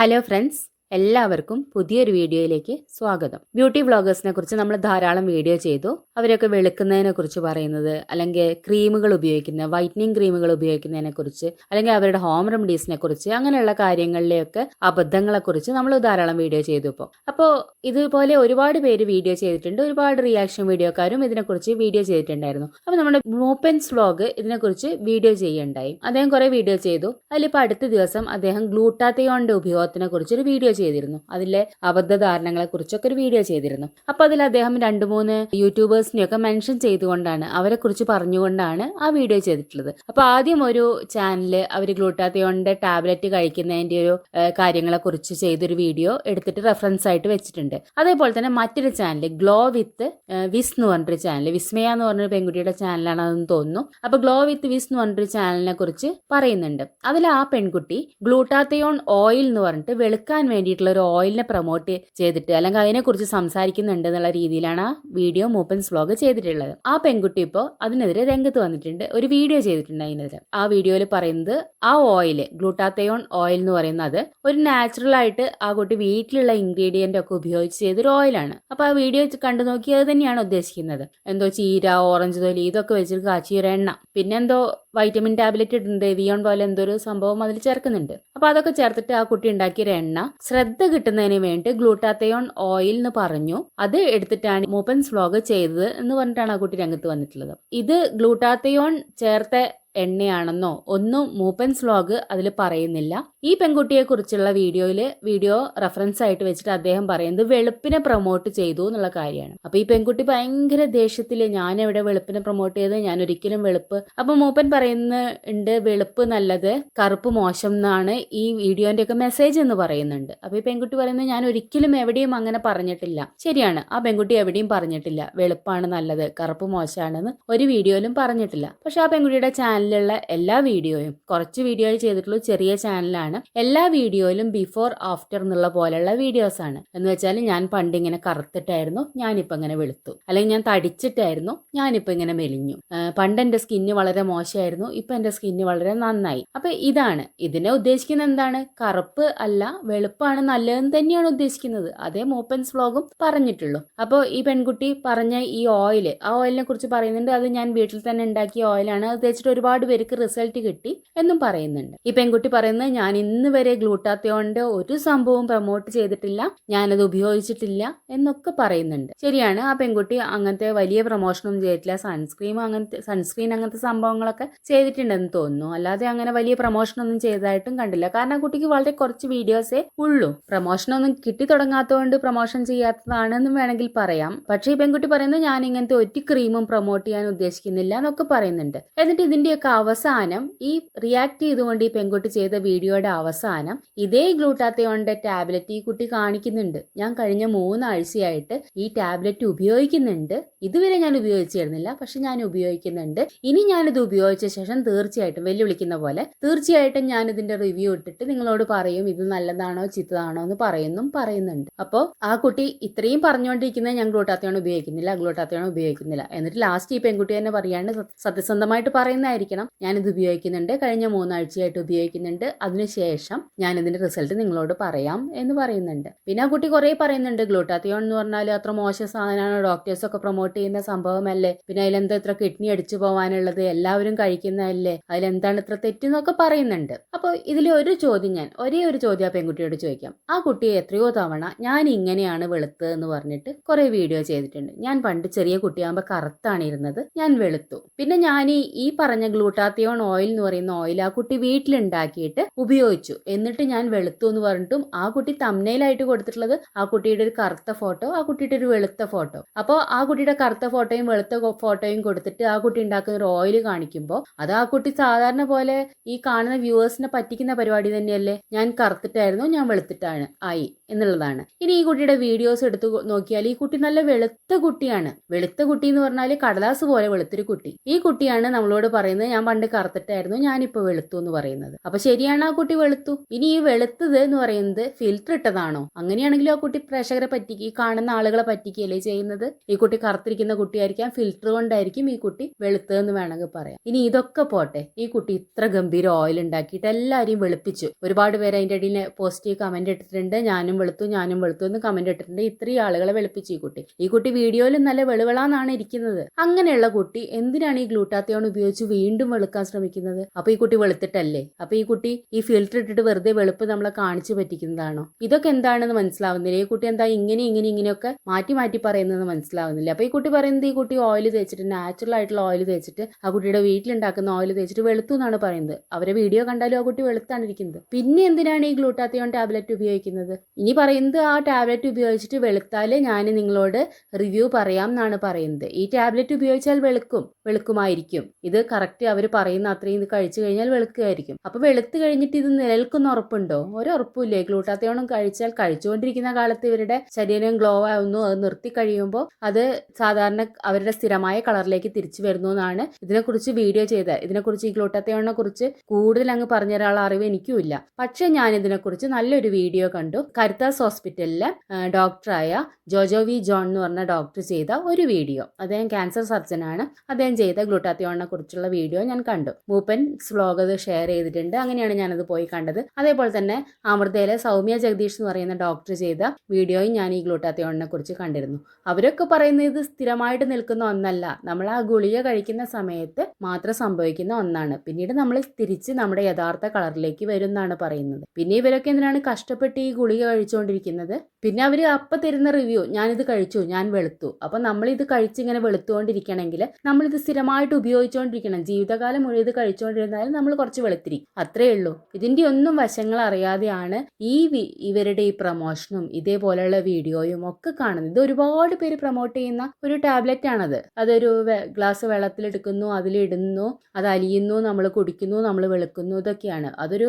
Hello friends എല്ലാവർക്കും പുതിയൊരു വീഡിയോയിലേക്ക് സ്വാഗതം. ബ്യൂട്ടി വ്ളോഗേഴ്സിനെ കുറിച്ച് നമ്മൾ ധാരാളം വീഡിയോ ചെയ്തു. അവരൊക്കെ വെളുക്കുന്നതിനെ കുറിച്ച് പറയുന്നത് അല്ലെങ്കിൽ ക്രീമുകൾ ഉപയോഗിക്കുന്ന വൈറ്റനിങ് ക്രീമുകൾ ഉപയോഗിക്കുന്നതിനെ കുറിച്ച് അല്ലെങ്കിൽ അവരുടെ ഹോം റെമഡീസിനെ കുറിച്ച് അങ്ങനെയുള്ള കാര്യങ്ങളിലെയൊക്കെ അബദ്ധങ്ങളെ കുറിച്ച് നമ്മൾ ധാരാളം വീഡിയോ ചെയ്തു ഇപ്പോൾ അപ്പോൾ ഇതുപോലെ ഒരുപാട് പേര് വീഡിയോ ചെയ്തിട്ടുണ്ട്. ഒരുപാട് റിയാക്ഷൻ വീഡിയോക്കാരും ഇതിനെക്കുറിച്ച് വീഡിയോ ചെയ്തിട്ടുണ്ടായിരുന്നു. അപ്പോൾ നമ്മുടെ മൂപ്പൻസ് വ്ളോഗ് ഇതിനെക്കുറിച്ച് വീഡിയോ ചെയ്യുണ്ടായി അദ്ദേഹം കുറെ വീഡിയോ ചെയ്തു. അതിലിപ്പോൾ അടുത്ത ദിവസം അദ്ദേഹം ഗ്ലൂട്ടാത്തയോണിന്റെ ഉപയോഗത്തിനെ കുറിച്ച് ഒരു വീഡിയോ ചെയ്തിരുന്നു. അതിലെ അബദ്ധ ധാരണങ്ങളെ കുറിച്ചൊക്കെ ഒരു വീഡിയോ ചെയ്തിരുന്നു. അപ്പോൾ അതിൽ അദ്ദേഹം രണ്ട് മൂന്ന് യൂട്യൂബേഴ്സിനെയൊക്കെ മെൻഷൻ ചെയ്തുകൊണ്ടാണ് അവരെ കുറിച്ച് പറഞ്ഞുകൊണ്ടാണ് ആ വീഡിയോ ചെയ്തിട്ടുള്ളത്. അപ്പോൾ ആദ്യം ഒരു ചാനൽ അവർ ഗ്ലൂട്ടാത്തയോണിന്റെ ടാബ്ലറ്റ് കഴിക്കുന്നതിന്റെ ഒരു കാര്യങ്ങളെ കുറിച്ച് ചെയ്തൊരു വീഡിയോ എടുത്തിട്ട് റെഫറൻസ് ആയിട്ട് വെച്ചിട്ടുണ്ട്. അതേപോലെ തന്നെ മറ്റൊരു ചാനൽ ഗ്ലോ വിത്ത് വിസ് എന്ന് പറഞ്ഞൊരു ചാനൽ വിസ്മയ എന്ന് പറഞ്ഞൊരു പെൺകുട്ടിയുടെ ചാനലാണ് അതെന്ന് തോന്നുന്നു. അപ്പൊ ഗ്ലോ വിത്ത് വിസ് എന്ന് പറഞ്ഞൊരു ചാനലിനെ കുറിച്ച് പറയുന്നുണ്ട്. അതിൽ ആ പെൺകുട്ടി ഗ്ലൂട്ടാത്തയോൺ ഓയിൽ എന്ന് പറഞ്ഞിട്ട് വെളുക്കാൻ വേണ്ടിയിട്ടുള്ള ഒരു ഓയിലിനെ പ്രൊമോട്ട് ചെയ്തിട്ട് അല്ലെങ്കിൽ അതിനെക്കുറിച്ച് സംസാരിക്കുന്നുണ്ട് എന്നുള്ള രീതിയിലാണ് ആ വീഡിയോ മൂപ്പൻസ് വ്ലോഗ് ചെയ്തിട്ടുള്ളത്. ആ പെൺകുട്ടി ഇപ്പോൾ അതിനെതിരെ രംഗത്ത് വന്നിട്ടുണ്ട്. ഒരു വീഡിയോ ചെയ്തിട്ടുണ്ട് അതിനെതിരെ. ആ വീഡിയോയിൽ പറയുന്നത് ആ ഓയിൽ ഗ്ലൂട്ടാത്തയോൺ ഓയിൽ എന്ന് പറയുന്നത് ഒരു നാച്ചുറൽ ആയിട്ട് ആ കുട്ടി വീട്ടിലുള്ള ഇൻഗ്രീഡിയന്റ് ഒക്കെ ഉപയോഗിച്ച് ചെയ്തൊരു ഓയിലാണ് അപ്പോൾ ആ വീഡിയോ കണ്ടു നോക്കി അത് തന്നെയാണ് ഉദ്ദേശിക്കുന്നത്. എന്തോ ചീര ഓറഞ്ച് തൊലി ഇതൊക്കെ വെച്ചിട്ട് കാച്ചിയൊരു എണ്ണ. പിന്നെന്തോ വൈറ്റമിൻ ടാബ്ലറ്റ് ഇടുന്നുണ്ട് വിയോൺ പോലെ എന്തോ ഒരു സംഭവം അതിൽ ചേർക്കുന്നുണ്ട്. അപ്പൊ അതൊക്കെ ചേർത്തിട്ട് ആ കുട്ടി ഉണ്ടാക്കിയ എണ്ണ ശ്രദ്ധ കിട്ടുന്നതിന് വേണ്ടി ഗ്ലൂട്ടാത്തയോൺ ഓയിൽ എന്ന് പറഞ്ഞു. അത് എടുത്തിട്ടാണ് മൂപ്പൻസ് വ്ലോഗ് ചെയ്തത് എന്ന് പറഞ്ഞിട്ടാണ് ആ കുട്ടി രംഗത്ത് വന്നിട്ടുള്ളത്. ഇത് ഗ്ലൂട്ടാത്തയോൺ ചേർത്ത എണ്ണയാണെന്നോ ഒന്നും മൂപ്പൻസ് വ്ലോഗ് അതിൽ പറയുന്നില്ല. ഈ പെൺകുട്ടിയെ കുറിച്ചുള്ള വീഡിയോയിൽ വീഡിയോ റെഫറൻസ് ആയിട്ട് വെച്ചിട്ട് അദ്ദേഹം പറയുന്നത് വെളുപ്പിനെ പ്രൊമോട്ട് ചെയ്തു എന്നുള്ള കാര്യമാണ്. അപ്പൊ ഈ പെൺകുട്ടി ഭയങ്കര ദേഷ്യത്തിൽ ഞാൻ എവിടെ വെളുപ്പിനെ പ്രൊമോട്ട് ചെയ്ത് ഞാൻ ഒരിക്കലും വെളുപ്പ് അപ്പൊ മൂപ്പൻ പറയുന്ന ഉണ്ട് വെളുപ്പ് നല്ലത് കറുപ്പ് മോശം എന്നാണ് ഈ വീഡിയോന്റെ ഒക്കെ മെസ്സേജ് എന്ന് പറയുന്നുണ്ട്. അപ്പൊ ഈ പെൺകുട്ടി പറയുന്നത് ഞാൻ ഒരിക്കലും എവിടെയും അങ്ങനെ പറഞ്ഞിട്ടില്ല. ശരിയാണ് ആ പെൺകുട്ടി എവിടെയും പറഞ്ഞിട്ടില്ല വെളുപ്പാണ് നല്ലത് കറുപ്പ് മോശമാണെന്ന് ഒരു വീഡിയോയിലും പറഞ്ഞിട്ടില്ല. പക്ഷെ ആ പെൺകുട്ടിയുടെ ചാനലിലുള്ള എല്ലാ വീഡിയോയും കുറച്ച് വീഡിയോ ചെയ്തിട്ടുള്ള ചെറിയ ചാനലാണ്. എല്ലാ വീഡിയോയിലും ബിഫോർ ആഫ്റ്റർ എന്നുള്ള പോലെയുള്ള വീഡിയോസ് ആണ്. എന്ന് വെച്ചാൽ ഞാൻ പണ്ട് ഇങ്ങനെ കറുത്തിട്ടായിരുന്നു ഞാനിപ്പോ ഇങ്ങനെ വെളുത്തു. അല്ലെങ്കിൽ ഞാൻ തടിച്ചിട്ടായിരുന്നു ഞാനിപ്പോ ഇങ്ങനെ മെലിഞ്ഞു. പണ്ട് എന്റെ സ്കിന്ന് വളരെ മോശമായിരുന്നു ഇപ്പൊ എന്റെ സ്കിന്ന് വളരെ നന്നായി. അപ്പൊ ഇതാണ്. ഇതിനെ ഉദ്ദേശിക്കുന്നത് എന്താണ്? കറുപ്പ് അല്ല വെളുപ്പാണ് നല്ലതെന്ന് തന്നെയാണ് ഉദ്ദേശിക്കുന്നത്. അതേ മൂപ്പൻസ് വ്ലോഗും പറഞ്ഞിട്ടുള്ളൂ. അപ്പോൾ ഈ പെൺകുട്ടി പറഞ്ഞ ഈ ഓയിൽ ആ ഓയിലിനെ കുറിച്ച് പറയുന്നുണ്ട്. അത് ഞാൻ വീട്ടിൽ തന്നെ ഉണ്ടാക്കിയ ഓയിലാണ് അത് തേച്ചിട്ട് ഒരുപാട് പേർക്ക് റിസൾട്ട് കിട്ടി എന്നും പറയുന്നുണ്ട്. ഈ പെൺകുട്ടി പറയുന്നത് ഞാൻ ഇന്ന് വരെ ഗ്ലൂട്ടാത്തോണ്ട് ഒരു സംഭവം പ്രൊമോട്ട് ചെയ്തിട്ടില്ല ഞാനത് ഉപയോഗിച്ചിട്ടില്ല എന്നൊക്കെ പറയുന്നുണ്ട്. ശരിയാണ് ആ പെൺകുട്ടി അങ്ങനത്തെ വലിയ പ്രൊമോഷനൊന്നും ചെയ്തിട്ടില്ല സൺസ്ക്രീം അങ്ങനത്തെ സൺസ്ക്രീൻ അങ്ങനത്തെ സംഭവങ്ങളൊക്കെ ചെയ്തിട്ടുണ്ടെന്ന് തോന്നുന്നു. അല്ലാതെ അങ്ങനെ വലിയ പ്രൊമോഷനൊന്നും ചെയ്തതായിട്ടും കണ്ടില്ല. കാരണം ആ കുട്ടിക്ക് വളരെ കുറച്ച് വീഡിയോസേ ഉള്ളൂ. പ്രൊമോഷനൊന്നും കിട്ടി തുടങ്ങാത്തതുകൊണ്ട് പ്രൊമോഷൻ ചെയ്യാത്തതാണെന്നും വേണമെങ്കിൽ പറയാം. പക്ഷേ ഈ പെൺകുട്ടി പറയുന്നത് ഞാൻ ഇങ്ങനത്തെ ഒറ്റ ക്രീമും പ്രൊമോട്ട് ചെയ്യാൻ ഉദ്ദേശിക്കുന്നില്ല എന്നൊക്കെ പറയുന്നുണ്ട്. എന്നിട്ട് ഇതിന്റെയൊക്കെ അവസാനം ഈ റിയാക്ട് ചെയ്തുകൊണ്ട് ഈ പെൺകുട്ടി ചെയ്ത വീഡിയോയുടെ അവസാനം ഇതേ ഗ്ലൂട്ടാത്തയോണിന്റെ ടാബ്ലറ്റ് ഈ കുട്ടി കാണിക്കുന്നുണ്ട്. ഞാൻ കഴിഞ്ഞ മൂന്നാഴ്ചയായിട്ട് ഈ ടാബ്ലറ്റ് ഉപയോഗിക്കുന്നുണ്ട്. ഇതുവരെ ഞാൻ ഉപയോഗിച്ചിരുന്നില്ല പക്ഷെ ഞാൻ ഉപയോഗിക്കുന്നുണ്ട്. ഇനി ഞാനിത് ഉപയോഗിച്ച ശേഷം തീർച്ചയായിട്ടും വെല്ലുവിളിക്കുന്ന പോലെ തീർച്ചയായിട്ടും ഞാൻ ഇതിന്റെ റിവ്യൂ ഇട്ടിട്ട് നിങ്ങളോട് പറയും ഇത് നല്ലതാണോ ചിത്തതാണോ എന്ന് പറയുന്നും പറയുന്നുണ്ട്. അപ്പോൾ ആ കുട്ടി ഇത്രയും പറഞ്ഞുകൊണ്ടിരിക്കുന്നത് ഞാൻ ഗ്ലൂട്ടാത്തയോൺ ഉപയോഗിക്കുന്നില്ല ഗ്ലൂട്ടാത്തയോൺ ഉപയോഗിക്കുന്നില്ല. എന്നിട്ട് ലാസ്റ്റ് ഈ പെൺകുട്ടി തന്നെ പറയാണ്ട് സത്യസന്ധമായിട്ട് പറയുന്നതായിരിക്കണം ഞാനിത് ഉപയോഗിക്കുന്നുണ്ട്. കഴിഞ്ഞ മൂന്നാഴ്ചയായിട്ട് ഉപയോഗിക്കുന്നുണ്ട്. അതിനുശേഷം ഞാൻ ഇതിന്റെ റിസൾട്ട് നിങ്ങളോട് പറയാം എന്ന് പറയുന്നുണ്ട്. പിന്നെ ആ കുട്ടി കുറെ പറയുന്നുണ്ട്. ഗ്ലൂട്ടാത്തിയോൺ എന്ന് പറഞ്ഞാൽ അത്ര മോശം സാധനമാണ്. ഡോക്ടേഴ്സ് ഒക്കെ പ്രൊമോട്ട് ചെയ്യുന്ന സംഭവമല്ലേ? പിന്നെ അതിലെന്താ ഇത്ര കിഡ്നി അടിച്ചു പോകാനുള്ളത് എല്ലാവരും കഴിക്കുന്നതല്ലേ? അതിലെന്താണ് ഇത്ര തെറ്റെന്നൊക്കെ പറയുന്നുണ്ട്. അപ്പോൾ ഇതിൽ ഒരു ചോദ്യം ഞാൻ ഒരേ ഒരു ചോദ്യം ആ പെൺകുട്ടിയോട് ചോദിക്കാം. ആ കുട്ടിയെ എത്രയോ തവണ ഞാൻ ഇങ്ങനെയാണ് വെളുത്തത് എന്ന് പറഞ്ഞിട്ട് കുറെ വീഡിയോ ചെയ്തിട്ടുണ്ട്. ഞാൻ പണ്ട് ചെറിയ കുട്ടിയാകുമ്പോൾ കറുത്താണ് ഇരുന്നത്. ഞാൻ വെളുത്തു. പിന്നെ ഞാൻ ഈ പറഞ്ഞ ഗ്ലൂട്ടാത്തിയോൺ ഓയിൽ എന്ന് പറയുന്ന ഓയിൽ ആ കുട്ടി വീട്ടിലുണ്ടാക്കിയിട്ട് ഉപയോഗിച്ചു. എന്നിട്ട് ഞാൻ വെളുത്തു എന്ന് പറഞ്ഞിട്ടും ആ കുട്ടി തമ്മനയിലായിട്ട് കൊടുത്തിട്ടുള്ളത് ആ കുട്ടിയുടെ ഒരു കറുത്ത ഫോട്ടോ ആ കുട്ടിയുടെ ഒരു വെളുത്ത ഫോട്ടോ അപ്പോൾ ആ കുട്ടിയുടെ കറുത്ത ഫോട്ടോയും വെളുത്ത ഫോട്ടോയും കൊടുത്തിട്ട് ആ കുട്ടി ഉണ്ടാക്കുന്ന ഒരു ഓയിൽ കാണിക്കുമ്പോൾ അത് ആ കുട്ടി സാധാരണ പോലെ ഈ കാണുന്ന വ്യൂവേഴ്സിനെ പറ്റിക്കുന്ന പരിപാടി തന്നെയല്ലേ? ഞാൻ കറുത്തിട്ടായിരുന്നു ഞാൻ വെളുത്തിട്ടാണ് ആയി എന്നുള്ളതാണ്. ഇനി ഈ കുട്ടിയുടെ വീഡിയോസ് എടുത്ത് നോക്കിയാൽ ഈ കുട്ടി നല്ല വെളുത്ത കുട്ടിയാണ്. വെളുത്ത കുട്ടി എന്ന് പറഞ്ഞാൽ കടലാസ് പോലെ വെളുത്തൊരു കുട്ടി. ഈ കുട്ടിയാണ് നമ്മളോട് പറയുന്നത് ഞാൻ പണ്ട് കറുത്തിട്ടായിരുന്നു ഞാനിപ്പോൾ വെളുത്തു എന്ന് പറയുന്നത്. അപ്പൊ ശരിയാണ് ആ കുട്ടി വെളുത്തു? ഇനി ഈ വെളുത്തത് എന്ന് പറയുന്നത് ഫിൽറ്റർ ഇട്ടതാണോ? അങ്ങനെയാണെങ്കിലും ആ കുട്ടി പ്രേക്ഷകരെ പറ്റിക്ക് ഈ കാണുന്ന ആളുകളെ പറ്റിക്കുകയല്ലേ ചെയ്യുന്നത്? ഈ കുട്ടി കറുത്തിരിക്കുന്ന കുട്ടിയായിരിക്കാം ഫിൽറ്റർ കൊണ്ടായിരിക്കും ഈ കുട്ടി വെളുത്തതെന്ന് വേണമെങ്കിൽ പറയാം. ഇനി ഇതൊക്കെ പോട്ടെ. ഈ കുട്ടി ഇത്ര ഗംഭീര ഓയിൽ ഉണ്ടാക്കിയിട്ട് എല്ലാവരെയും വെളുപ്പിച്ചു. ഒരുപാട് പേര് അതിന്റെ അടിയിൽ പോസിറ്റീവ് കമന്റ് ഇട്ടിട്ടുണ്ട്. ഞാനും വെളുത്തു ഞാനും വെളുത്തു എന്ന് കമന്റ് ഇട്ടിട്ടുണ്ട്. ഇത്രയും ആളുകളെ വെളുപ്പിച്ചു ഈ കുട്ടി. ഈ കുട്ടി വീഡിയോയിൽ നല്ല വെളുവിളാന്നാണ് ഇരിക്കുന്നത്. അങ്ങനെയുള്ള കുട്ടി എന്തിനാണ് ഈ ഗ്ലൂട്ടാത്തിയോൺ ഉപയോഗിച്ച് വീണ്ടും വെളുക്കാൻ ശ്രമിക്കുന്നത്. അപ്പൊ ഈ കുട്ടി വെളുത്തിട്ടല്ലേ? അപ്പൊ ഈ കുട്ടി ഈ ഫിൽറ്റർ ഇട്ടിട്ട് വെറുതെ വെളുപ്പ് നമ്മളെ കാണിച്ചു പറ്റിക്കുന്നതാണോ? ഇതൊക്കെ എന്താണെന്ന് മനസ്സിലാവുന്നില്ല. ഈ കുട്ടി എന്താ ഇങ്ങനെ ഇങ്ങനെ ഇങ്ങനെയൊക്കെ മാറ്റി മാറ്റി പറയുന്നത് മനസ്സിലാവുന്നില്ല. അപ്പൊ ഈ കുട്ടി പറയുന്നത് ഈ കുട്ടി ഓയിൽ തേച്ചിട്ട് നാച്ചുറൽ ആയിട്ടുള്ള ഓയിൽ തേച്ചിട്ട് ആ കുട്ടിയുടെ വീട്ടിലുണ്ടാക്കുന്ന ഓയിൽ തേച്ചിട്ട് വെളുത്തു എന്നാണ് പറയുന്നത്. അവരെ വീഡിയോ കണ്ടാലും ആ കുട്ടി വെളുത്താണ് ഇരിക്കുന്നത്. പിന്നെ എന്തിനാണ് ഈ ഗ്ലൂട്ടാത്തിയോൺ ടാബ്ലറ്റ് ഉപയോഗിക്കുന്നത്? ഇനി പറയുന്നത് ആ ടാബ്ലറ്റ് ഉപയോഗിച്ചിട്ട് വെളുത്താലേ ഞാൻ നിങ്ങളോട് റിവ്യൂ പറയാം എന്നാണ് പറയുന്നത്. ഈ ടാബ്ലറ്റ് ഉപയോഗിച്ചാൽ വെളുക്കും. വെളുക്കുമായിരിക്കും. ഇത് കറക്റ്റ് അവർ പറയുന്ന അത്രയും ഇത് കഴിച്ചു കഴിഞ്ഞാൽ വെളുക്കുമായിരിക്കും അപ്പോൾ വെളുത്ത് കഴിഞ്ഞിട്ട് ഇത് നിലനിൽക്കുന്ന ഉറപ്പുണ്ടോ? ഒരു ഉറപ്പില്ലേ ഗ്ലൂട്ടാത്തയോണം കഴിച്ചാൽ കഴിച്ചുകൊണ്ടിരിക്കുന്ന കാലത്ത് ഇവരുടെ ശരീരം ഗ്ലോ ആവുന്നു അത് നിർത്തി കഴിയുമ്പോൾ അത് സാധാരണ അവരുടെ സ്ഥിരമായ കളറിലേക്ക് തിരിച്ചു വരുന്നു എന്നാണ് ഇതിനെക്കുറിച്ച് വീഡിയോ ചെയ്ത ഇതിനെക്കുറിച്ച് ഈ ഗ്ലൂട്ടാത്തയോണിനെ കുറിച്ച് കൂടുതൽ അങ്ങ് പറഞ്ഞ തരാനുള്ള അറിവ് എനിക്കുമില്ല. പക്ഷേ ഞാൻ ഇതിനെക്കുറിച്ച് നല്ലൊരു വീഡിയോ കണ്ടു. കരുത്താസ് ഹോസ്പിറ്റലിലെ ഡോക്ടറായ ജോജോ വി. ജോൺ എന്ന് പറഞ്ഞ ഡോക്ടർ ചെയ്ത ഒരു വീഡിയോ. അദ്ദേഹം ക്യാൻസർ സർജനാണ്. അദ്ദേഹം ചെയ്ത ഗ്ലൂട്ടാത്തയോണിനെ കുറിച്ചുള്ള വീഡിയോ ഞാൻ കണ്ടു. മൂപ്പൻ വ്ലോഗ് അത് ഷെയർ ചെയ്തിട്ടുണ്ട്. അങ്ങനെയാണ് ഞാനത് പോയി കണ്ടത്. അതേപോലെ തന്നെ അമൃതയിലെ സൗമ്യ ജഗദീഷ് എന്ന് പറയുന്ന ഡോക്ടർ ചെയ്ത വീഡിയോയും ഞാൻ ഈ ഗ്ലൂട്ടാത്തിയോണിനെ കുറിച്ച് കണ്ടിരുന്നു. അവരൊക്കെ പറയുന്നത് ഇത് സ്ഥിരമായിട്ട് നിൽക്കുന്ന ഒന്നല്ല. നമ്മൾ ആ ഗുളിക കഴിക്കുന്ന സമയത്ത് മാത്രം സംഭവിക്കുന്ന ഒന്നാണ്. പിന്നീട് നമ്മൾ തിരിച്ച് നമ്മുടെ യഥാർത്ഥ കളറിലേക്ക് വരും എന്നാണ് പറയുന്നത്. പിന്നെ ഇവരൊക്കെ എന്തിനാണ് കഷ്ടപ്പെട്ട് ഈ ഗുളിക കഴിച്ചുകൊണ്ടിരിക്കുന്നത്? പിന്നെ അവർ അപ്പം തരുന്ന റിവ്യൂ ഞാനിത് കഴിച്ചു ഞാൻ വെളുത്തു. അപ്പം നമ്മളിത് കഴിച്ചിങ്ങനെ വെളുത്തുകൊണ്ടിരിക്കണമെങ്കിൽ നമ്മളിത് സ്ഥിരമായിട്ട് ഉപയോഗിച്ചുകൊണ്ടിരിക്കണം ജീവിതകാലം മുഴുവൻ ഇത് കഴിച്ചുകൊണ്ടിരുന്നാലും നമ്മൾ കുറച്ച് വെളുത്തിരിക്കും. അത്രേ ഉള്ളൂ. ഇതിന്റെ ഒന്നും വശങ്ങൾ അറിയാതെയാണ് ഈ ഇവരുടെ ഈ പ്രമോഷനും ഇതേപോലെയുള്ള വീഡിയോയും ഒക്കെ കാണുന്നത്. ഇത് ഒരുപാട് പേര് പ്രൊമോട്ട് ചെയ്യുന്ന ഒരു ടാബ്ലറ്റ് ആണത്. അതൊരു ഗ്ലാസ് വെള്ളത്തിലെടുക്കുന്നു അതിലിടുന്നു അത് അലിയുന്നു നമ്മൾ കുടിക്കുന്നു നമ്മൾ വെളുക്കുന്നു ഇതൊക്കെയാണ്. അതൊരു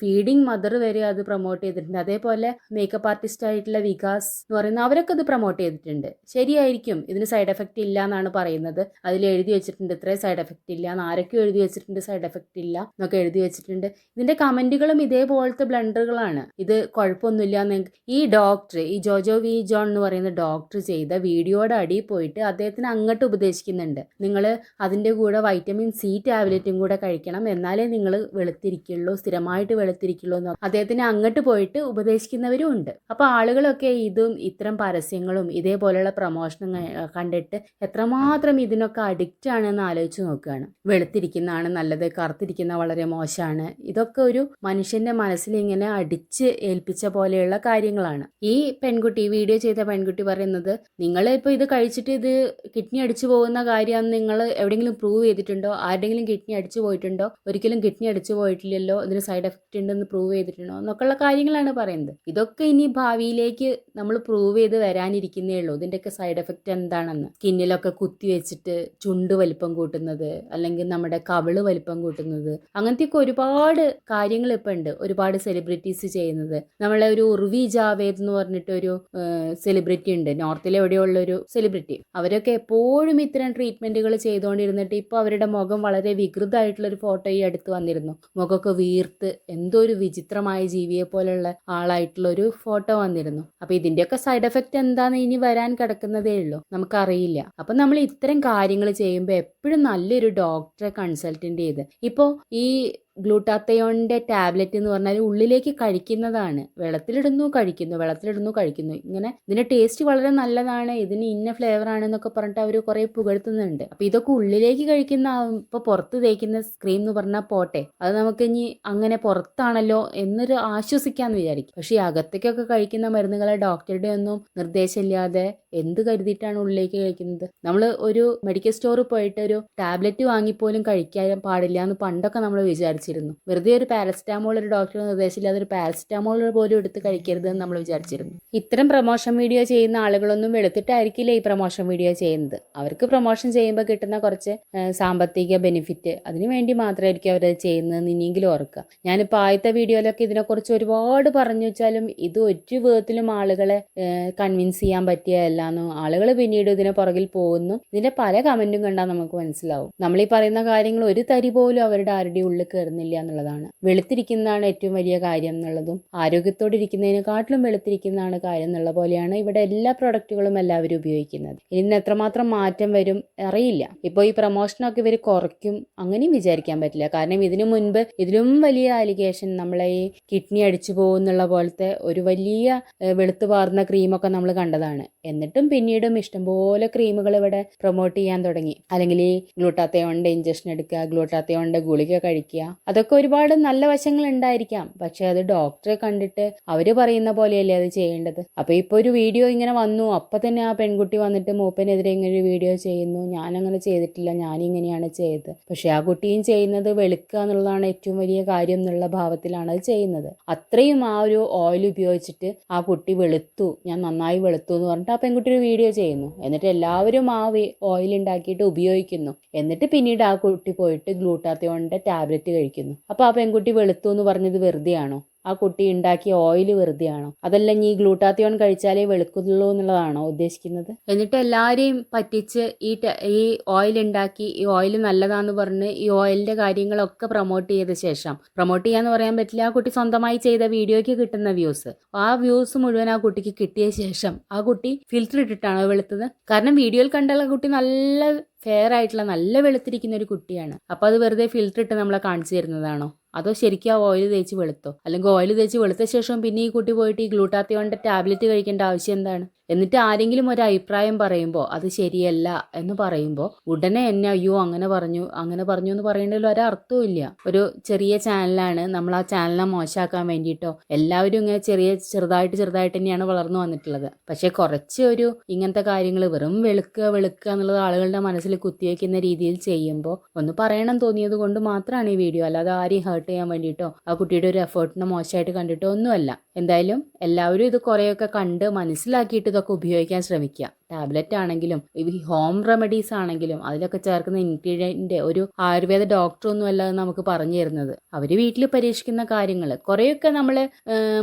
ഫീഡിങ് മദർ വരെ അത് പ്രൊമോട്ട് ചെയ്തിട്ടുണ്ട്. അതേപോലെ മേക്കപ്പ് ആർട്ടിസ്റ്റ് ആയിട്ടുള്ള വികാസ് എന്ന് പറയുന്ന അവരൊക്കെ ഇത് പ്രൊമോട്ട് ചെയ്തിട്ടുണ്ട്. ശരിയായിരിക്കും ഇതിന് സൈഡ് എഫക്റ്റ് ഇല്ല എന്നാണ് പറയുന്നത്. അതിൽ എഴുതി വെച്ചിട്ടുണ്ട് ഇത്രയും സൈഡ് എഫക്റ്റ് ഇല്ല എന്ന് ആരൊക്കെ എഴുതി വെച്ചിട്ടുണ്ട് സൈഡ് എഫക്റ്റ് ഇല്ല എന്നൊക്കെ എഴുതി വെച്ചിട്ടുണ്ട്. ഇതിന്റെ കമന്റുകളും ഇതേപോലത്തെ ബ്ലണ്ടറുകളാണ്. ഇത് കുഴപ്പമൊന്നുമില്ല എന്ന് ഈ ഡോക്ടർ ഈ ജോജോ വി ജോൺ എന്ന് പറയുന്ന ഡോക്ടർ ചെയ്ത വീഡിയോയുടെ അടിയിൽ പോയിട്ട് അദ്ദേഹത്തിന് അങ്ങോട്ട് ഉപദേശിക്കുന്നുണ്ട്. നിങ്ങൾ അതിന്റെ കൂടെ വൈറ്റമിൻ സി ടാബ്ലറ്റും കൂടെ കഴിക്കണം എന്നാലേ നിങ്ങൾ വെളുത്തിരിക്കുള്ളൂ സ്ഥിരമായിട്ട് വെളുത്തിരിക്കുള്ളൂ എന്ന് അദ്ദേഹത്തിന് അങ്ങോട്ട് പോയിട്ട് ഉപദേശിക്കുന്നവരും ഉണ്ട്. അപ്പോൾ ആളുകളൊക്കെ ഇതും ഇത്തരം പരസ്യങ്ങളും ഇതേപോലെയുള്ള പ്രൊമോഷനും കണ്ടിട്ട് എത്രമാത്രം ഇതിനൊക്കെ അഡിക്റ്റ് ആണെന്ന് ആലോചിച്ച് നോക്കുകയാണ്. വെളുത്തിരിക്കുന്നതാണ് നല്ലത് കറുത്തിരിക്കുന്ന വളരെ മോശമാണ്. ഇതൊക്കെ ഒരു മനുഷ്യന്റെ മനസ്സിൽ ഇങ്ങനെ അടിച്ച് ഏൽപ്പിച്ച പോലെയുള്ള കാര്യങ്ങളാണ്. ഈ പെൺകുട്ടി വീഡിയോ ചെയ്ത പെൺകുട്ടി പറയുന്നത് നിങ്ങൾ ഇപ്പോൾ ഇത് കഴിച്ചിട്ട് ഇത് കിഡ്നി അടിച്ചു പോകുന്ന കാര്യം നിങ്ങൾ എവിടെയെങ്കിലും പ്രൂവ് ചെയ്തിട്ടുണ്ടോ? ആരുടെങ്കിലും കിഡ്നി അടിച്ചു പോയിട്ടുണ്ടോ? ഒരിക്കലും കിഡ്നി അടിച്ചു പോയിട്ടില്ലല്ലോ? ഇതിന് സൈഡ് എഫക്റ്റ് ഉണ്ടെന്ന് പ്രൂവ് ചെയ്തിട്ടുണ്ടോ? എന്നൊക്കെയുള്ള കാര്യങ്ങളാണ് പറയുന്നത്. ഇതൊക്കെ ഇനി ഭാവിയിലേക്ക് നമ്മൾ പ്രൂവ് ചെയ്ത് വരാനിരിക്കുന്നേ ഉള്ളൂ. ഇതിന്റെയൊക്കെ സൈഡ് എഫക്റ്റ് എന്താണെന്ന്. സ്കിന്നിലൊക്കെ കുത്തി വെച്ചിട്ട് ചുണ്ട് വലിപ്പം കൂട്ടുന്നത് അല്ലെങ്കിൽ നമ്മുടെ കവിൾ വലിപ്പം കൂട്ടുന്നത് അങ്ങനത്തെയൊക്കെ ഒരുപാട് കാര്യങ്ങൾ ഇപ്പം ഉണ്ട്. ഒരുപാട് സെലിബ്രിറ്റീസ് ചെയ്യുന്നത്. നമ്മളെ ഒരു ഉർവി ജാവേദ് എന്ന് പറഞ്ഞിട്ടൊരു സെലിബ്രിറ്റി ഉണ്ട്. നോർത്തിൽ എവിടെയുള്ള ഒരു സെലിബ്രിറ്റി അവരൊക്കെ എപ്പോഴും ഇത്തരം ട്രീറ്റ്മെന്റുകൾ ചെയ്തുകൊണ്ടിരുന്നിട്ട് ഇപ്പോൾ അവരുടെ മുഖം വളരെ വികൃതമായിട്ടുള്ള ഒരു ഫോട്ടോ ഈ അടുത്ത് വന്നിരുന്നു. മുഖമൊക്കെ വീർത്ത് എന്തോ ഒരു വിചിത്രമായ ജീവിയെ പോലെയുള്ള ആളായിട്ടുള്ള ഒരു ഫോട്ടോ വന്നിരുന്നു. അപ്പൊ ഇതിന്റെയൊക്കെ സൈഡ് എഫക്റ്റ് എന്താന്ന് ഇനി വരാൻ കിടക്കുന്നതേ ഉള്ളൂ. നമുക്കറിയില്ല. അപ്പൊ നമ്മൾ ഇത്തരം കാര്യങ്ങൾ ചെയ്യുമ്പോൾ എപ്പോഴും നല്ലൊരു ഡോക്ടറെ കൺസൾട്ടന്റ് ചെയ്ത്. ഇപ്പോൾ ഈ ഗ്ലൂട്ടാത്തയോണിന്റെ ടാബ്ലറ്റ് എന്ന് പറഞ്ഞാൽ ഉള്ളിലേക്ക് കഴിക്കുന്നതാണ്. വെള്ളത്തിലിടുന്നു കഴിക്കുന്നു വെള്ളത്തിലിടുന്നു കഴിക്കുന്നു. ഇങ്ങനെ ഇതിന്റെ ടേസ്റ്റ് വളരെ നല്ലതാണ്. ഇതിന് ഇന്ന ഫ്ലേവർ ആണെന്നൊക്കെ പറഞ്ഞിട്ട് അവർ കുറേ പുകഴ്ത്തുന്നുണ്ട്. അപ്പോൾ ഇതൊക്കെ ഉള്ളിലേക്ക് കഴിക്കുന്ന ഇപ്പോൾ ഇപ്പൊ പുറത്ത് തേക്കുന്ന സ്ക്രീം എന്ന് പറഞ്ഞാൽ പോട്ടെ അത് നമുക്ക് ഇനി അങ്ങനെ പുറത്താണല്ലോ എന്നൊരു ആശ്വസിക്കാന്ന് വിചാരിക്കും. പക്ഷേ ഈ അകത്തേക്കൊക്കെ കഴിക്കുന്ന മരുന്നുകളെ ഡോക്ടറുടെ ഒന്നും നിർദ്ദേശമില്ലാതെ എന്ത് കരുതിയിട്ടാണ് ഉള്ളിലേക്ക് കഴിക്കുന്നത്? നമ്മൾ ഒരു മെഡിക്കൽ സ്റ്റോറിൽ പോയിട്ട് ഒരു ടാബ്ലറ്റ് വാങ്ങിപ്പോലും കഴിക്കാൻ പാടില്ല എന്ന് പണ്ടൊക്കെ നമ്മൾ വിചാരിച്ചു വിചാരിച്ചിരുന്നു. വെറുതെ ഒരു പാരസിറ്റാമോൾ ഒരു ഡോക്ടർ നിർദ്ദേശിച്ചില്ല ഒരു പാരസിറ്റാമോൾ പോലും എടുത്ത് കഴിക്കരുതെന്ന് നമ്മൾ വിചാരിച്ചിരുന്നു. ഇത്തരം പ്രൊമോഷൻ വീഡിയോ ചെയ്യുന്ന ആളുകളൊന്നും വെളുത്തിട്ടായിരിക്കില്ല ഈ പ്രൊമോഷൻ വീഡിയോ ചെയ്യുന്നത്. അവർക്ക് പ്രൊമോഷൻ ചെയ്യുമ്പോൾ കിട്ടുന്ന കുറച്ച് സാമ്പത്തിക ബെനിഫിറ്റ് അതിനു വേണ്ടി മാത്രമായിരിക്കും അവരത് ചെയ്യുന്നതെന്ന് ഇനിയെങ്കിലും ഓർക്കുക. ഞാനിപ്പോൾ ആദ്യത്തെ വീഡിയോയിലൊക്കെ ഇതിനെക്കുറിച്ച് ഒരുപാട് പറഞ്ഞു വെച്ചാലും ഇത് ഒരു വിധത്തിലും ആളുകളെ കൺവിൻസ് ചെയ്യാൻ പറ്റിയതല്ലാന്നും ആളുകൾ പിന്നീട് ഇതിനെ പുറകിൽ പോകുന്നു. ഇതിന്റെ പല കമന്റും കണ്ടാൽ നമുക്ക് മനസ്സിലാവും. നമ്മൾ ഈ പറയുന്ന കാര്യങ്ങൾ ഒരു തരി പോലും അവരുടെ ആരുടെയും ഉള്ളിൽ കയറുന്നില്ല എന്നുള്ളതാണ്. വെളുത്തിരിക്കുന്നതാണ് ഏറ്റവും വലിയ കാര്യം എന്നുള്ളതും ആരോഗ്യത്തോടെ ഇരിക്കുന്നതിനെക്കാട്ടിലും വെളുത്തിരിക്കുന്നതാണ് കാര്യം എന്നുള്ള പോലെയാണ് ഇവിടെ എല്ലാ പ്രൊഡക്റ്റുകളും എല്ലാവരും ഉപയോഗിക്കുന്നത്. ഇതിന് എത്രമാത്രം മാറ്റം വരും അറിയില്ല. ഇപ്പോൾ ഈ പ്രൊമോഷനൊക്കെ ഇവർ കുറയ്ക്കും അങ്ങനെയും വിചാരിക്കാൻ പറ്റില്ല. കാരണം ഇതിനു മുൻപ് ഇതിലും വലിയ അലിഗേഷൻ നമ്മളെ ഈ കിഡ്നി അടിച്ചു പോകുന്നുള്ള പോലത്തെ ഒരു വലിയ വെളുത്തു പാർന്ന ക്രീമൊക്കെ നമ്മൾ കണ്ടതാണ്. എന്നിട്ടും പിന്നീടും ഇഷ്ടംപോലെ ക്രീമുകൾ ഇവിടെ പ്രൊമോട്ട് ചെയ്യാൻ തുടങ്ങി. അല്ലെങ്കിൽ ഗ്ലൂട്ടാത്തയോണ്ട് ഇഞ്ചക്ഷൻ എടുക്കുക ഗ്ലൂട്ടാത്തയോണ്ട് ഗുളിക കഴിക്കുക അതൊക്കെ ഒരുപാട് നല്ല വശങ്ങൾ ഉണ്ടായിരിക്കാം പക്ഷെ അത് ഡോക്ടറെ കണ്ടിട്ട് അവർ പറയുന്ന പോലെയല്ലേ അത് ചെയ്യേണ്ടത്. അപ്പൊ ഇപ്പൊ ഒരു വീഡിയോ ഇങ്ങനെ വന്നു. അപ്പൊ തന്നെ ആ പെൺകുട്ടി വന്നിട്ട് മൂപ്പനെതിരെ ഇങ്ങനെ ഒരു വീഡിയോ ചെയ്യുന്നു. ഞാൻ അങ്ങനെ ചെയ്തിട്ടില്ല. ഞാൻ ഇങ്ങനെയാണ് ചെയ്തത്. പക്ഷെ ആ കുട്ടിയും ചെയ്യുന്നത് വെളുക്കുക എന്നുള്ളതാണ് ഏറ്റവും വലിയ കാര്യം എന്നുള്ള ഭാവത്തിലാണ് അത് ചെയ്യുന്നത്. അത്രയും ആ ഒരു ഓയിൽ ഉപയോഗിച്ചിട്ട് ആ കുട്ടി വെളുത്തു. ഞാൻ നന്നായി വെളുത്തു എന്ന് പറഞ്ഞിട്ട് ആ പെൺകുട്ടി ഒരു വീഡിയോ ചെയ്യുന്നു. എന്നിട്ട് എല്ലാവരും ആ ഓയിൽ ഉണ്ടാക്കിയിട്ട് ഉപയോഗിക്കുന്നു. എന്നിട്ട് പിന്നീട് ആ കുട്ടി പോയിട്ട് ഗ്ലൂട്ടാത്തയോണിന്റെ ടാബ്ലറ്റ് കഴിക്കുന്നു അപ്പൊ ആ പെൺകുട്ടി വെളുത്തു എന്ന് പറഞ്ഞത് വെറുതെയാണോ? ആ കുട്ടി ഉണ്ടാക്കിയ ഓയിൽ വെറുതെയാണോ? അതല്ല ഈ ഗ്ലൂട്ടാത്തിയോൺ കഴിച്ചാലേ വെളുക്കുള്ളൂ എന്നുള്ളതാണോ ഉദ്ദേശിക്കുന്നത്? എന്നിട്ട് എല്ലാവരെയും പറ്റിച്ച് ഈ ഈ ഓയിൽ ഉണ്ടാക്കി ഈ ഓയിൽ നല്ലതാന്ന് പറഞ്ഞ് ഈ ഓയിലിന്റെ കാര്യങ്ങളൊക്കെ പ്രൊമോട്ട് ചെയ്ത ശേഷം പ്രൊമോട്ട് ചെയ്യാന്ന് പറയാൻ പറ്റില്ല ആ കുട്ടി സ്വന്തമായി ചെയ്ത വീഡിയോയ്ക്ക് കിട്ടുന്ന വ്യൂസ് ആ വ്യൂസ് മുഴുവൻ ആ കുട്ടിക്ക് കിട്ടിയ ശേഷം ആ കുട്ടി ഫിൽറ്റർ ഇട്ടിട്ടാണോ വെളുത്തത്? കാരണം വീഡിയോയിൽ കണ്ടുള്ള കുട്ടി നല്ല ഫെയർ ആയിട്ടുള്ള നല്ല വെളുത്തിരിക്കുന്ന ഒരു കുട്ടിയാണ്. അപ്പോൾ അത് വെറുതെ ഫിൽറ്റർ ഇട്ട് നമ്മളെ കാണിച്ചു തരുന്നതാണോ? അതോ ശരിക്കും ആ ഓയിൽ തേച്ച് വെളുത്തോ? അല്ലെങ്കിൽ ഓയിൽ തേച്ച് വെളുത്ത ശേഷം പിന്നെ ഈ കുട്ടി പോയിട്ട് ഈ ഗ്ലൂട്ടാത്തിയോണിന്റെ ടാബ്ലറ്റ് കഴിക്കേണ്ട ആവശ്യം എന്താണ്? എന്നിട്ട് ആരെങ്കിലും ഒരു അഭിപ്രായം പറയുമ്പോൾ അത് ശരിയല്ല എന്ന് പറയുമ്പോൾ ഉടനെ എന്നെ അയ്യോ അങ്ങനെ പറഞ്ഞു അങ്ങനെ പറഞ്ഞു എന്ന് പറയേണ്ടതിൽ ഒരർത്ഥവും ഇല്ല. ഒരു ചെറിയ ചാനലാണ് നമ്മൾ ആ ചാനലിനെ മോശമാക്കാൻ വേണ്ടിയിട്ടോ എല്ലാവരും ഇങ്ങനെ ചെറിയ ചെറുതായിട്ട് ചെറുതായിട്ട് തന്നെയാണ് വളർന്നു വന്നിട്ടുള്ളത്. പക്ഷെ കുറച്ച് ഒരു ഇങ്ങനത്തെ കാര്യങ്ങൾ വെറും വെളുക്കുക വെളുക്കുക എന്നുള്ളത് ആളുകളുടെ മനസ്സിൽ കുത്തിവെക്കുന്ന രീതിയിൽ ചെയ്യുമ്പോൾ ഒന്ന് പറയണം തോന്നിയത് കൊണ്ട് മാത്രമാണ് ഈ വീഡിയോ അല്ലാതെ ആരെയും ഹേർട്ട് ചെയ്യാൻ വേണ്ടിയിട്ടോ ആ കുട്ടിയുടെ ഒരു എഫേർട്ടിനെ മോശമായിട്ട് കണ്ടിട്ടോ ഒന്നുമല്ല. എന്തായാലും എല്ലാവരും ഇത് കുറേയൊക്കെ കണ്ട് മനസ്സിലാക്കിയിട്ട് ഇതൊക്കെ ഉപയോഗിക്കാൻ ശ്രമിക്കുക. ടാബ്ലറ്റ് ആണെങ്കിലും ഈ ഹോം റെമഡീസ് ആണെങ്കിലും അതിലൊക്കെ ചേർക്കുന്ന ഇൻഗ്രീഡിയന്റ് ഒരു ആയുർവേദ ഡോക്ടറൊന്നും അല്ലാതെ നമുക്ക് പറഞ്ഞു തരുന്നത്. അവർ വീട്ടിൽ പരീക്ഷിക്കുന്ന കാര്യങ്ങൾ കുറേയൊക്കെ നമ്മൾ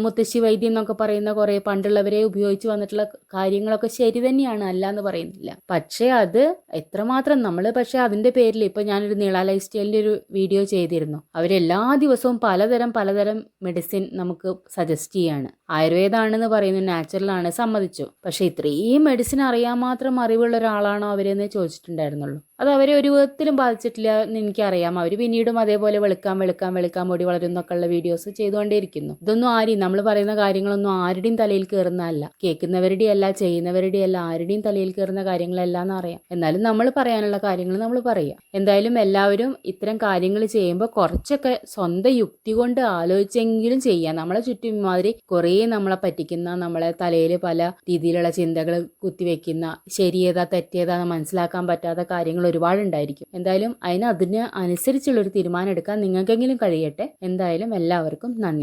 മുത്തശ്ശി വൈദ്യം എന്നൊക്കെ പറയുന്ന കുറേ പണ്ടുള്ളവരെ ഉപയോഗിച്ച് വന്നിട്ടുള്ള കാര്യങ്ങളൊക്കെ ശരി തന്നെയാണ് അല്ല എന്ന് പറയുന്നില്ല. പക്ഷേ അത് എത്രമാത്രം നമ്മൾ പക്ഷേ അതിന്റെ പേരിൽ ഇപ്പോൾ ഞാനൊരു നീള ലൈഫ് സ്റ്റൈലിന്റെ ഒരു വീഡിയോ ചെയ്തിരുന്നു. അവരെല്ലാ ദിവസവും പലതരം പലതരം മെഡിസിൻ നമുക്ക് സജസ്റ്റ് ചെയ്യാണ് ആയുർവേദമാണെന്ന് പറയുന്നു നാച്ചുറൽ ആണ് സമ്മതിച്ചു. പക്ഷെ ഇത്രയും മെഡിസിൻ അറിയാൻ മാത്രം അറിവുള്ള ഒരാളാണോ അവരെന്ന് ചോദിച്ചിട്ടുണ്ടായിരുന്നുള്ളൂ. അത് അവരെ ഒരു വിധത്തിലും ബാധിച്ചിട്ടില്ല എന്ന് എനിക്കറിയാം. അവർ പിന്നീടും അതേപോലെ വെളുക്കാൻ വെളുക്കാൻ വെളുക്കാൻ മുടി വളരുന്നൊക്കെ ഉള്ള വീഡിയോസ് ചെയ്തുകൊണ്ടേയിരിക്കുന്നു. ഇതൊന്നും ആരെയും നമ്മൾ പറയുന്ന കാര്യങ്ങളൊന്നും ആരുടെയും തലയിൽ കയറുന്നതല്ല. കേൾക്കുന്നവരുടെ അല്ല ചെയ്യുന്നവരുടെ അല്ല ആരുടെയും തലയിൽ കയറുന്ന കാര്യങ്ങളല്ല എന്നറിയാം എന്നാലും നമ്മൾ പറയാനുള്ള കാര്യങ്ങൾ നമ്മൾ പറയാം. എന്തായാലും എല്ലാവരും ഇത്തരം കാര്യങ്ങൾ ചെയ്യുമ്പോൾ കുറച്ചൊക്കെ സ്വന്തം യുക്തി കൊണ്ട് ആലോചിച്ചെങ്കിലും ചെയ്യാം. നമ്മളെ ചുറ്റും ഇമാതിരി കുറേ നമ്മളെ പറ്റിക്കുന്ന നമ്മളെ തലയിൽ പല രീതിയിലുള്ള ചിന്തകൾ കുത്തിവെക്കുന്ന ശരിയേതാ തെറ്റേതാ എന്ന് മനസ്സിലാക്കാൻ പറ്റാത്ത കാര്യങ്ങൾ ഒരുപാടുണ്ടായിരിക്കും. എന്തായാലും അതിന് അതിന് അനുസരിച്ചുള്ളൊരു തീരുമാനം എടുക്കാൻ നിങ്ങൾക്കെങ്കിലും കഴിയട്ടെ. എന്തായാലും എല്ലാവർക്കും നന്ദി.